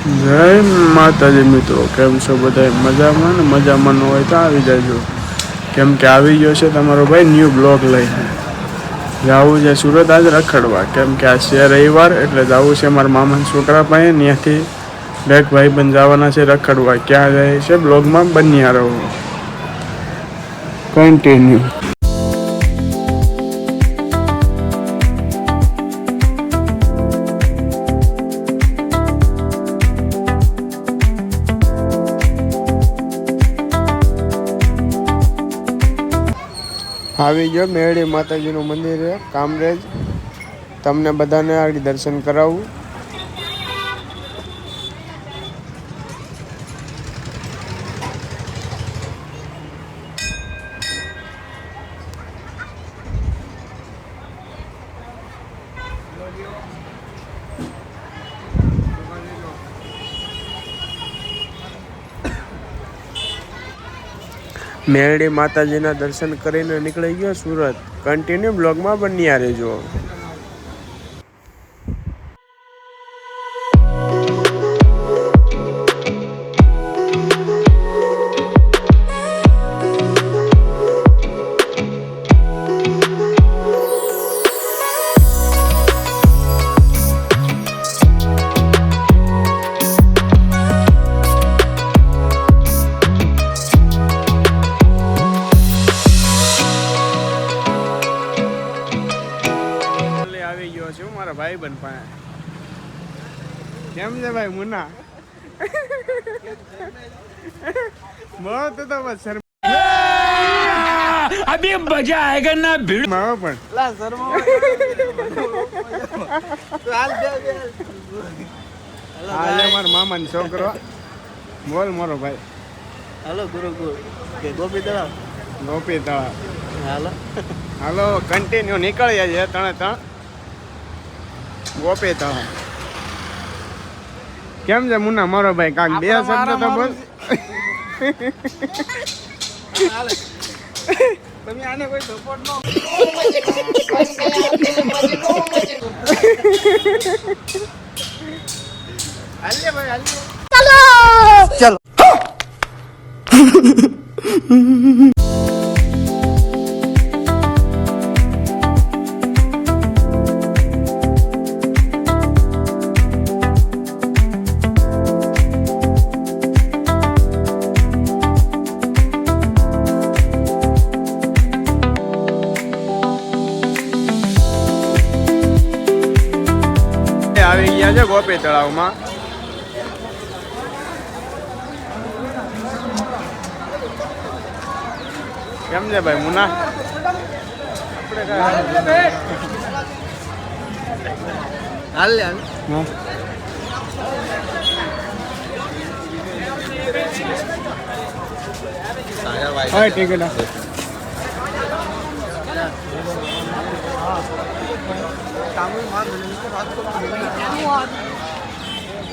જય માતાજી મિત્રો, કેમ છો બધા મજામાં ને? મજામાં ન હોય તો આવી જજો. કેમ કે આવી ગયો છે તમારો ભાઈ ન્યૂ બ્લોગ લઈને. જવું છે સુરત આજ રખડવા. કેમ કે આ છે રવિવાર, એટલે જવું છે મારા મામાના છોકરા પાસે. ત્યાંથી બેક ભાઈ બંધ જવાના છે રખડવા. ક્યાં જાય છે બ્લોગમાં બન્યા રહો. કન્ટિન્યુ આવી ગયો. મેળી માતાજીનું મંદિર છે કામરેજ. તમને બધાને આ દર્શન કરાવું. મેરડી માતાજીના દર્શન કરીને નીકળી ગયો સુરત. કન્ટિન્યુ બ્લોગમાં બન્યા રહેજો. ભાઈ બન પાસે કેમ છે ભાઈ મુન્ના બહુ તો તો બસ શર્મ अभी मजा आएगा ना भिड़ માવો પણ હાલે મારા મામાનો છોકરો બોલ મારો ભાઈ હાલો ગુરુકુળ કે ગોપી તળાવ ગોપી તળાવ હાલો હાલો કન્ટિન્યુ નીકળીએ છે ત્રણે ત્રણ ગોપી તો કેમ છે મુન્ના મારો ભાઈ કાંક બે શબ્દ તો બોલ તમે આને કોઈ સપોર્ટ નો હાલે ભાઈ હાલે આવી ગયા ગોપી તળાવમાં. કેમ છે ભાઈ મુના? હાલે હાલે. ટિકિટ જાવું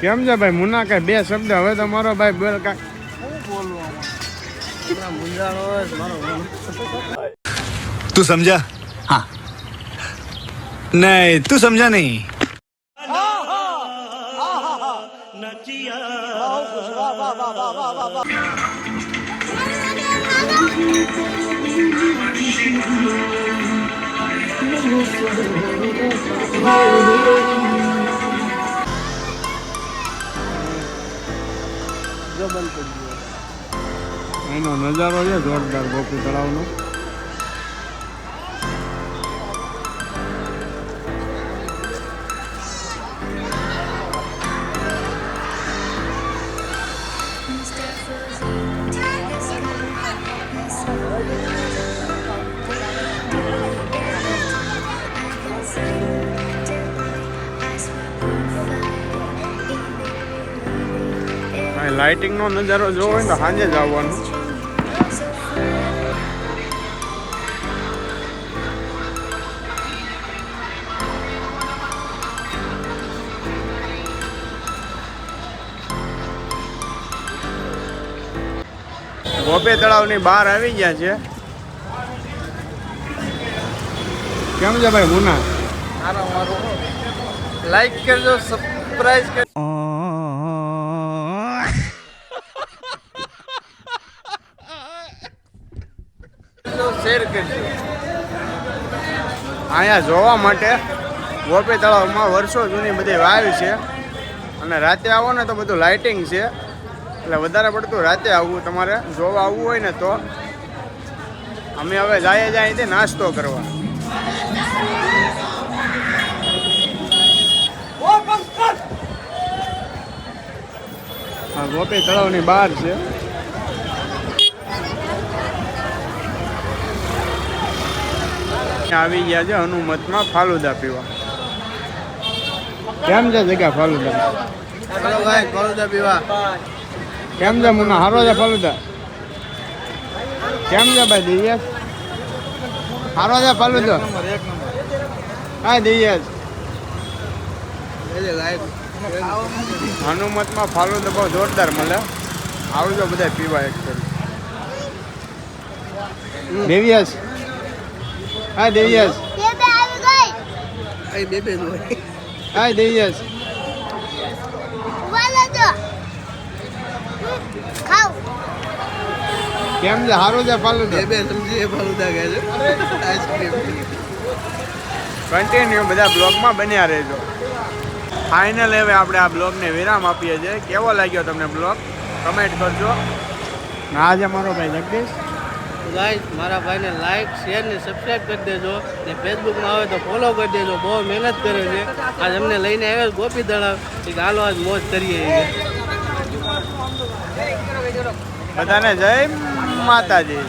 કેમ છે ભાઈ મુના કે બે શબ્દ હવે તમારો ભાઈ બોલ કા તું સમજા? હા. નહીં તું સમજા નહીં. Oh, ધંધો એનો નજારો છે જોરદાર ગોપી તળાવનો. લાઇટિંગનો નજારો જોવો હોય તો સાંજે જ આવવાનું. ગોપે તળાવની બહાર આવી ગયા છે. કેમ છે ભાઈ સારા લાઈક કરજો સબસ્ક્રાઈબ કરજો શેર કરજો અહીંયા જોવા માટે ગોપી તળાવમાં વર્ષો જૂની બધી વાવ છે. અને રાતે આવો ને તો બધું લાઇટિંગ છે. એટલે વધારે પડતું રાતે આવવું, તમારે જોવા આવવું હોય ને તો અમે હવે જાય જાય અહીંથી નાસ્તો કરવા. ગોપી તળાવની બહાર છે. આવી ગયા છે હનુમતમાં ફાલુદા પીવા. કેમ છે જગ્યા ફાલુદા? હેલો પીવા. કેમ છે મુના હારો છે ફાલુદા? કેમ છે ભાઈ દિવ્યાસ હારો છે ફાલુદો? નંબર એક નંબર. હા દિવ્યાસ હનુમતમાં ફાલુદો બહુ જોરદાર મળે. આવજો બધા પીવા એક કરી દિવ્યાસ હા દિવ્યાસ અહીં બે બે હોય હા દિવ્યાસ કેમ છે? હારો છે ફાલુદો બે બે સમજી એ ફાલુદા કહે છે? આઈસ્ક્રીમ કન્ટિન્યુ બધા બ્લોગમાં બન્યા રહેજો. ફાઇનલ હવે આપણે આ બ્લોગને વિરામ આપીએ છીએ. કેવો લાગ્યો તમને બ્લોગ કમેન્ટ કરજો. ના આજે મારો ભાઈ જગદીશ. ગાઈસ મારા ભાઈને લાઈક શેર ને સબસ્ક્રાઈબ કરી દેજો. ને ફેસબુકમાં આવે તો ફોલો કરી દેજો. બહુ મહેનત કરે છે. આજ અમને લઈને આવ્યો ગોપી તળાવ કે હાલો આજ મોજ કરીએ બધાને જય માતાજી.